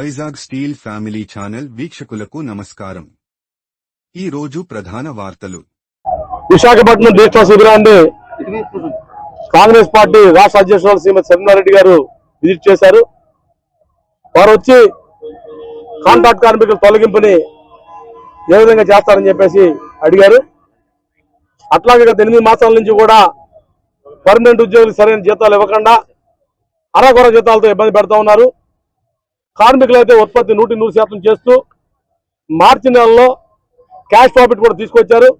Vizag steel family channel వీక్షకులకు నమస్కారం. ఈ రోజు ప్రధాన వార్తలు. విశాఖపట్నం దీక్షా శిబిరాన్ని కాంగ్రెస్ పార్టీ రాష్ట్ర అధ్యక్షురాలు శ్రీమతి సత్యనారెడ్డి గారు విజిట్ చేశారు. వారు వచ్చి కాంట్రాక్ట్ కార్మికుల తొలగింపుని ఏ విధంగా చేస్తారని చెప్పేసి అడిగారు. అట్లాగే గత ఎనిమిది మాసాల నుంచి కూడా పర్మనెంట్ ఉద్యోగులు సరైన జీతాలు ఇవ్వకుండా అరకొర జీతాలతో ఇబ్బంది పెడతా ఉన్నారు. కార్మికులు అయితే ఉత్పత్తి నూటి నూరు శాతం చేస్తూ మార్చి నెలలో క్యాష్ ప్రాఫిట్ కూడా తీసుకొచ్చారు.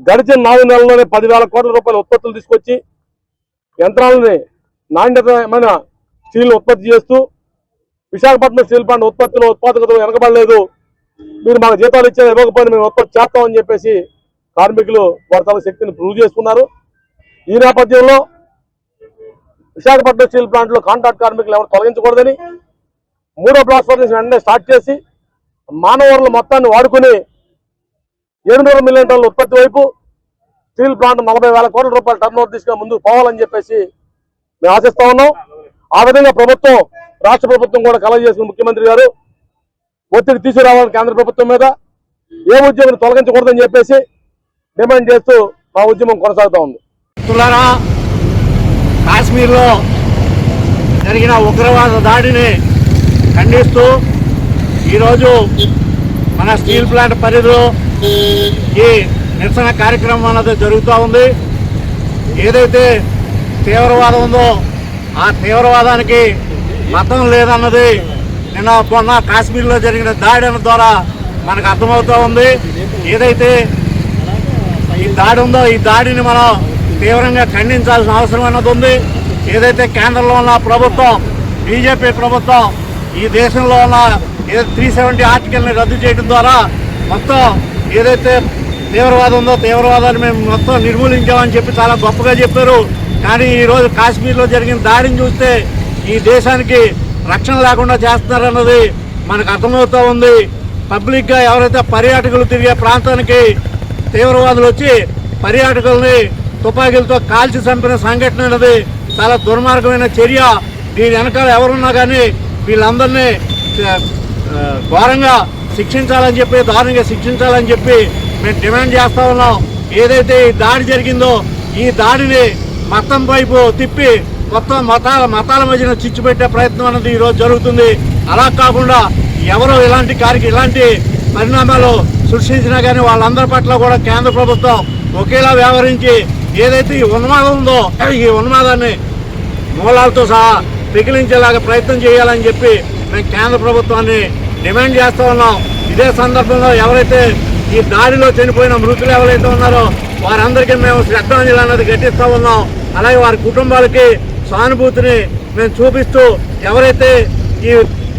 గడిచిన నాలుగు నెలల్లోనే పదివేల కోట్ల రూపాయల ఉత్పత్తులు తీసుకొచ్చి యంత్రాలని నాణ్యతమైన స్టీల్ ఉత్పత్తి చేస్తూ విశాఖపట్నం స్టీల్ ప్లాంట్ ఉత్పత్తిలో ఉత్పాదకత వెనకబడలేదు. మీరు మాకు జీతాలు ఇచ్చారు ఇవ్వకపోయినా మేము ఉత్పత్తి చేస్తామని చెప్పేసి కార్మికులు వారి తమ శక్తిని ప్రూవ్ చేసుకున్నారు. ఈ నేపథ్యంలో విశాఖపట్నం స్టీల్ ప్లాంట్లో కాంట్రాక్ట్ కార్మికులు ఎవరు తొలగించకూడదని మూడో బ్లాస్ట్ ఫర్నేస్ వెంటనే స్టార్ట్ చేసి మానవరుల మొత్తాన్ని వాడుకుని ఏడున్నర మిలియన్ టన్నుల ఉత్పత్తి వైపు స్టీల్ ప్లాంట్ నలభై వేల కోట్ల రూపాయల టర్న్ ఓవర్ తీసుకుని ముందుకు పోవాలని చెప్పేసి మేము ఆశిస్తా ఉన్నాం. ఆ విధంగా ప్రభుత్వం రాష్ట్ర ప్రభుత్వం కూడా కలెక్ట్ చేసిన ముఖ్యమంత్రి గారు. ఒత్తిడి తీసుకురావాలని కేంద్ర ప్రభుత్వం మీద. ఏ ఉద్యమం తొలగించకూడదని చెప్పేసి డిమాండ్ చేస్తూ మా ఉద్యమం కొనసాగుతూ ఉంది. కాశ్మీర్లో జరిగిన ఉగ్రవాద దాడిని ఖండిస్తూ ఈరోజు మన స్టీల్ ప్లాంట్ పరిధిలో ఈ నిరసన కార్యక్రమం అన్నది జరుగుతూ ఉంది. ఏదైతే తీవ్రవాదం ఉందో ఆ తీవ్రవాదానికి మతం లేదన్నది నిన్న మొన్న కాశ్మీర్లో జరిగిన దాడి ద్వారా మనకు అర్థమవుతూ ఉంది. ఏదైతే ఈ దాడి ఉందో ఈ దాడిని మనం తీవ్రంగా ఖండించాల్సిన అవసరం అన్నది ఉంది. ఏదైతే కేంద్రంలో ఉన్న ప్రభుత్వం బీజేపీ ప్రభుత్వం ఈ దేశంలో ఉన్న ఏదైతే త్రీ సెవెంటీ ఆర్టికల్ని రద్దు చేయడం ద్వారా మొత్తం ఏదైతే తీవ్రవాదం ఉందో తీవ్రవాదాన్ని మేము మొత్తం నిర్మూలించామని చెప్పి చాలా గొప్పగా చెప్పారు. కానీ ఈరోజు కాశ్మీర్లో జరిగిన దాడిని చూస్తే ఈ దేశానికి రక్షణ లేకుండా చేస్తున్నారన్నది మనకు అర్థమవుతూ ఉంది. పబ్లిక్గా ఎవరైతే పర్యాటకులు తిరిగే ప్రాంతానికి తీవ్రవాదులు వచ్చి పర్యాటకుల్ని తుపాకీలతో కాల్చి చంపిన సంఘటన అనేది చాలా దుర్మార్గమైన చర్య. దీని వెనకాల ఎవరున్నా కానీ వీళ్ళందరినీ ఘోరంగా శిక్షించాలని చెప్పి దారుణంగా శిక్షించాలని చెప్పి మేము డిమాండ్ చేస్తా ఉన్నాం. ఏదైతే ఈ దాడి జరిగిందో ఈ దాడిని మతం వైపు తిప్పి మొత్తం మతాల మతాల మధ్యన చిచ్చు పెట్టే ప్రయత్నం అనేది ఈరోజు జరుగుతుంది. అలా కాకుండా ఎవరు ఇలాంటి కారికి ఇలాంటి పరిణామాలు సృష్టించినా కానీ వాళ్ళందరి పట్ల కూడా కేంద్ర ప్రభుత్వం ఒకేలా వ్యవహరించి ఏదైతే ఈ ఉన్మాదం ఉందో ఈ ఉన్మాదాన్ని మూలాలతో సహా పిగిలించేలాగా ప్రయత్నం చేయాలని చెప్పి మేము కేంద్ర ప్రభుత్వాన్ని డిమాండ్ చేస్తూ ఉన్నాం. ఇదే సందర్భంలో ఎవరైతే ఈ దారిలో చనిపోయిన మృతులు ఎవరైతే ఉన్నారో వారందరికీ మేము శ్రద్ధాంజలి అన్నది ఘటిస్తూ ఉన్నాం. అలాగే వారి కుటుంబాలకి సానుభూతిని మేము చూపిస్తూ ఎవరైతే ఈ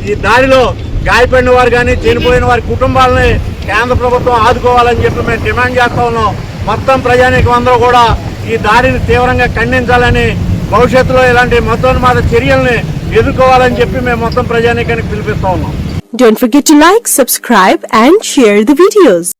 ఈ దారిలో గాయపడిన వారు కానీ చనిపోయిన వారి కుటుంబాలని కేంద్ర ప్రభుత్వం ఆదుకోవాలని చెప్పి మేము డిమాండ్ చేస్తూ ఉన్నాం. మొత్తం ప్రజానీకం అందరూ కూడా ఈ దారిని తీవ్రంగా ఖండించాలని భవిష్యత్తులో ఇలాంటి మతోన్మాద చర్యల్ని ఎదుర్కోవాలని చెప్పి మేము మొత్తం ప్రజానీకానికి పిలిపిస్తా ఉన్నాం Don't forget to like, subscribe and share the videos.